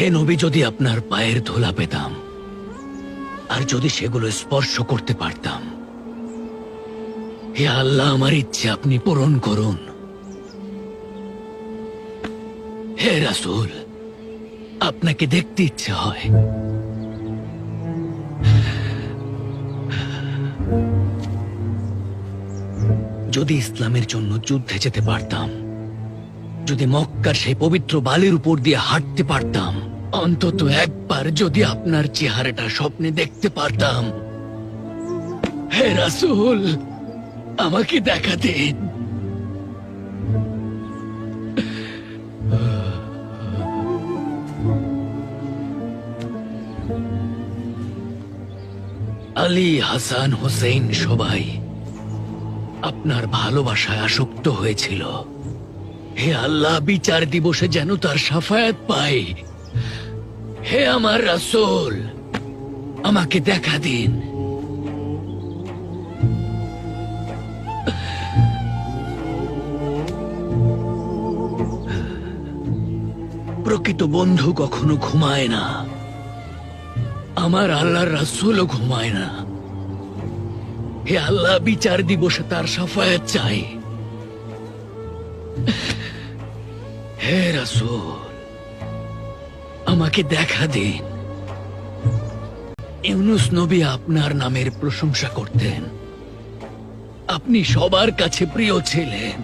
হে নবী, যদি আপনার পায়ের ধোলা পেতাম, আর যদি সেগুলো স্পর্শ করতে পারতাম, হে আল্লাহ, আমার ইচ্ছে আপনি পূরণ করুন। হে রাসুল, আপনাকে দেখতে ইচ্ছে হয়। যদি ইসলামের জন্য যুদ্ধে যেতে পারতাম, যদি মক্কার সেই পবিত্র বালির উপর দিয়ে হাঁটতে পারতাম অন্তত একবার যদি আপনার চেহারাটা স্বপ্নে দেখতে পারতাম। হে রাসূল, আমাকে দেখা দিন। আলী হাসান হোসেন সবাই আপনার ভালোবাসায় আসক্ত হয়েছিল। হে আল্লাহ, বিচার দিবসে যেন তার সাফায়াত পাই হে আমার রাসুল, আমাকে দেখা দিন। প্রকৃত বন্ধু কখনো ঘুমায় না। আমার আল্লাহর রাসূলও ঘুমায় না। হে আল্লাহ, বিচার দিবসে তার সাফায়াত চাই। হে রাসূল। আমাকে দেখা দে ইউনুস নবী আপনার নামের প্রশংসা করতেন। আপনি সবার কাছে প্রিয় ছিলেন।